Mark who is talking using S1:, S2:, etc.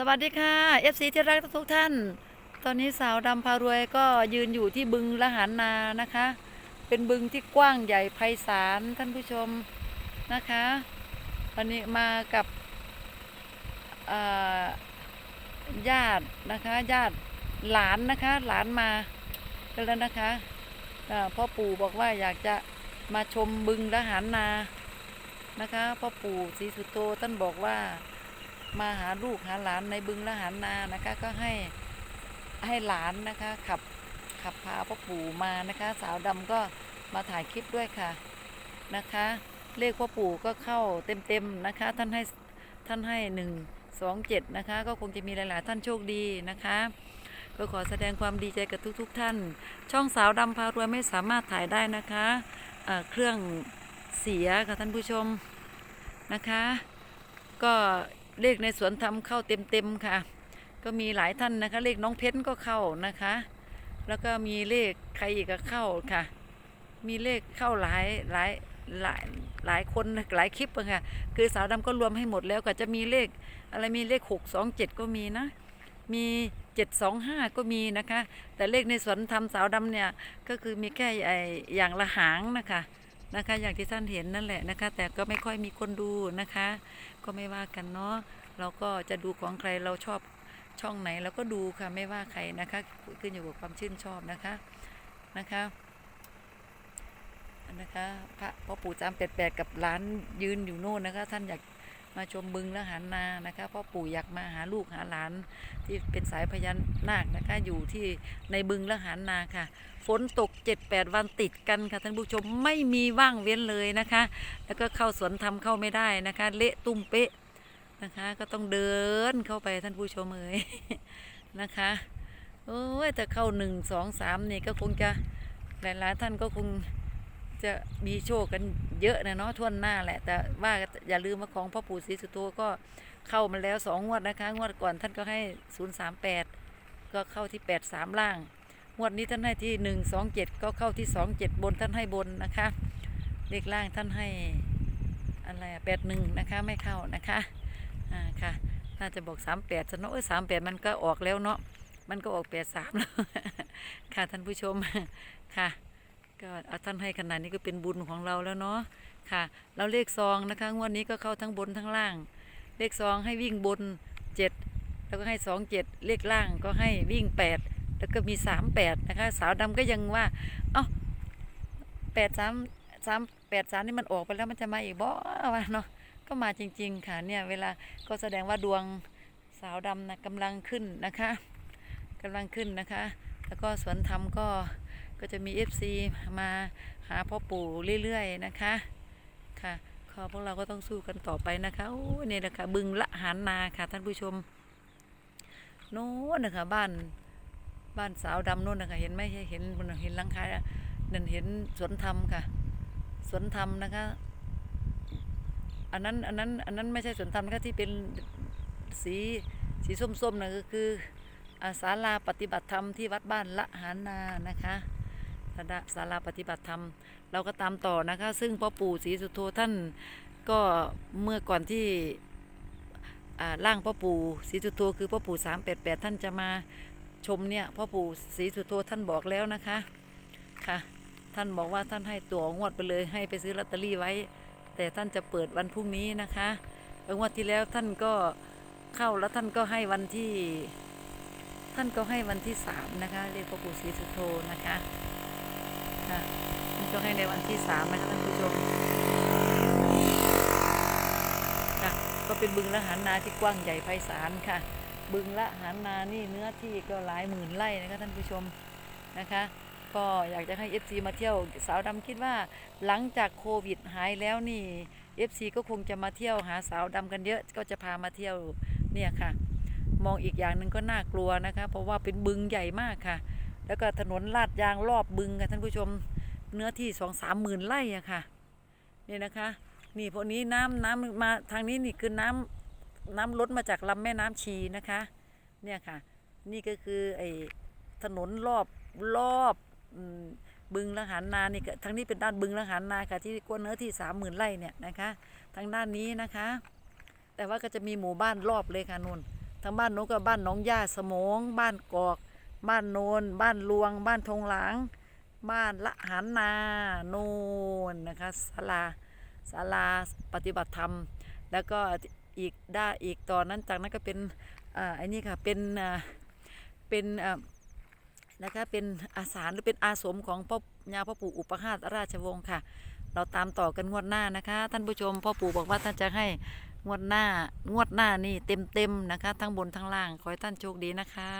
S1: สวัสดีค่ะ FC ที่รักทุกท่าน ตอนนี้สาวดำพารวยก็ยืนอยู่ที่บึงละหารนานะคะ เป็นบึงที่กว้างใหญ่ไพศาลท่านผู้ชมนะคะวันนี้มากับญาตินะคะญาติหลานนะคะหลานมากันแล้วนะคะพ่อปู่บอกว่าอยากจะมาชมบึงละหารนานะคะพ่อปู่ศรีสุโตท่านบอกว่า มาหาลูกหาหลานในบึงและหานานะคะ ก็ให้ให้หลานนะคะขับขับพาพ่อปู่มานะคะ สาวดำก็มาถ่ายคลิปด้วยค่ะนะคะ เลขพ่อปู่ก็เข้าเต็มๆนะคะ ท่านให้ท่านให้หนึ่งสองเจ็ดนะคะ ก็คงจะมีหลายๆท่านโชคดีนะคะก็ขอแสดงความดีใจกับทุกๆทท่าน ช่องสาวดำพารวยไม่สามารถถ่ายได้นะคะเเครื่องเสียค่ะท่านผู้ชมนะคะ ก็ เลขในสวนทำเข้าเต็มๆค่ะ ก็มีหลายท่านนะคะ เลขน้องเพชรก็เข้านะคะ แล้วก็มีเลขใครอีกก็เข้าค่ะ มีเลขเข้าหลายหลายหลายหลายคนหลายคลิปค่ะ คือสาวดำก็รวมให้หมดแล้วก็จะมีเลขอะไรมีเลขหกสองเจ็ดก็มีนะ มีเจ็ดสองห้าก็มีนะคะ แต่เลขในสวนทำสาวดำเนี่ยก็คือมีแค่ไออย่างละหางนะคะ นะคะ อย่างที่ท่านเห็นนั่นแหละนะคะ แต่ก็ไม่ค่อยมีคนดูนะคะ ก็ไม่ว่ากันเนาะเราก็จะดูของใครเราชอบช่องไหนเราก็ดูค่ะไม่ว่าใครนะคะขึ้นอยู่กับความชื่นชอบนะคะนะคะนะคะพระพ่อปู่จามแปดๆกับร้านยืนอยู่โน่นนะคะ ท่านอยาก มาชมบึงและหารนานะคะพ่อปู่อยากมาหาลูกหาหลานที่เป็นสายพญานาคนะคะอยู่ที่ในบึงและหารนาค่ะ ฝนตก 7-8 วันติดกันค่ะท่านผู้ชมไม่มีว่างเว้นเลยนะคะ แล้วก็เข้าสวนทำเข้าไม่ได้นะคะ เละตุ้มเป๊ะนะคะ ก็ต้องเดินเข้าไปท่านผู้ชมเอ๋ยนะคะโอ้ยแต่เข้าหนึ่งสองสามนี่ก็คงจะหลายๆท่านก็คง จะมีโชคกันเยอะนะเนาะทั่วหน้าแหละ แต่ว่าอย่าลืมว่าของพ่อปู่ศรีสุโธก็เข้ามาแล้วสองงวดนะคะ งวดก่อนท่านก็ให้ศูนย์สามแปดก็เข้าที่แปดสามล่าง งวดนี้ท่านให้ที่หนึ่งสองเจ็ดก็เข้าที่สองเจ็ดบนท่านให้บนนะคะเลขล่างท่านให้อะไรแปดหนึ่งนะคะไม่เข้านะคะอ่าค่ะ น่าจะบอกสามแปดสนอะสามแปดมันก็ออกแล้วเนาะมันก็ออกแปดสามแล้วค่ะท่านผู้ชมค่ะ ก็เอาท่านให้ขนาดนี้ก็เป็นบุญของเราแล้วเนาะค่ะ เราเลขซองนะคะงวดนี้ก็เข้าทั้งบนทั้งล่าง เลขซองให้วิ่งบนเจ็ดแล้วก็ให้สองเจ็ดเลขล่างก็ให้วิ่งแปดแล้วก็มีสามแปดนะคะ สาวดำก็ยังว่า เอ้าแปดสามสามแปดสามนี่มันออกไปแล้วมันจะมาอีกบ่วะเนาะก็มาจริง ๆ ค่ะเนี่ยเวลาก็แสดงว่าดวงสาวดำนะกำลังขึ้นนะคะกำลังขึ้นนะคะ แล้วก็สวนธรรมก็ ก็จะมี FC มาหาพ่อปู่เรื่อยๆนะคะค่ะขอพวกเราก็ต้องสู้กันต่อไปนะคะโอ้เนี่ยนะคะบึงละหารนาค่ะท่านผู้ชม โน้นนะคะบ้านบ้านสาวดำโนู่นนะคะเห็นไหมเห็นเห็นหลังคานั่นเห็นสวนธรรมค่ะ สวนธรรมนะคะอันนั้นอันนั้นอันนั้นไม่ใช่สวนธรรมนะคะที่เป็นสีสีส้มๆนะก็คืออาศาลาปฏิบัติธรรมที่วัดบ้านละหานานะคะ ศาลาศาลาปฏิบัติธรรม เราก็ตามต่อนะคะ ซึ่งพ่อปู่ศรีสุโธท่านก็เมื่อก่อนที่อ่าร่างพ่อปู่ศรีสุโธคือพ่อปู่สามแปดแปดท่านจะมาชมเนี่ยพ่อปู่ศรีสุโธท่านบอกแล้วนะคะค่ะ ท่านบอกว่าท่านให้ตั๋วงวดไปเลยให้ไปซื้อลอตเตอรี่ไว้ แต่ท่านจะเปิดวันพรุ่งนี้นะคะงวดที่แล้วท่านก็เข้าแล้วท่านก็ให้วันที่ ท่านก็ให้วันที่สามนะคะเรียกพ่อปู่ศรีสุโธนะคะ ค่ะท่านก็ให้ในวันที่สามนะคะท่านผู้ชมค่ะก็เป็นบึงละหารนาที่กว้างใหญ่ไพศาลค่ะ บึงละหารนานี่เนื้อที่ก็หลายหมื่นไร่นะคะท่านผู้ชมนะคะ ก็อยากจะให้ FC มาเที่ยวสาวดำคิดว่าหลังจากโควิดหายแล้วนี่ FC ก็คงจะมาเที่ยวหาสาวดำกันเยอะก็จะพามาเที่ยวเนี่ยค่ะ มองอีกอย่างหนึ่งก็น่ากลัวนะคะ เพราะว่าเป็นบึงใหญ่มากค่ะ แล้วก็ถนนลาดยางรอบบึงค่ะท่านผู้ชมเนื้อที่สองสามหมื่นไร่อะค่ะนี่นะคะ นี่พวกนี้น้ำน้ำมาทางนี้นี่คือน้ำน้ำล้นมาจากลำแม่น้ำชีนะคะ เนี่ยค่ะ นี่ก็คือไอ้ถนนรอบรอบบึงละหารนานี่ก็ทางนี้เป็นด้านบึงละหารนาค่ะที่กว้างเนื้อที่สามหมื่นไร่เนี่ยนะคะทางด้านนี้นะคะ แต่ว่าก็จะมีหมู่บ้านรอบเลยค่ะนุ่นทางบ้านโน้นก็บ้านหนองย่าสมอง บ้านกอก บ้านโนน บ้านลวง บ้านทงหลางบ้านละหานนาโนนนะคะศาลาศาลาปฏิบัติธรรม แล้วก็อีกด้าอีกตอนนั้นจากนั้นก็เป็นอ่าไอ้นี่ค่ะเป็นอ่าเป็นอ่านะคะเป็นอาสารหรือเป็นอาสมของพ่อยาพ่อปู่อุปหาตราชวงศ์ค่ะ เราตามต่อกันงวดหน้านะคะ ท่านผู้ชมพ่อปู่บอกว่าท่านจะให้งวดหน้างวดหน้านี่เต็มๆนะคะ ทั้งบนทั้งล่างขอให้ท่านโชคดีนะคะ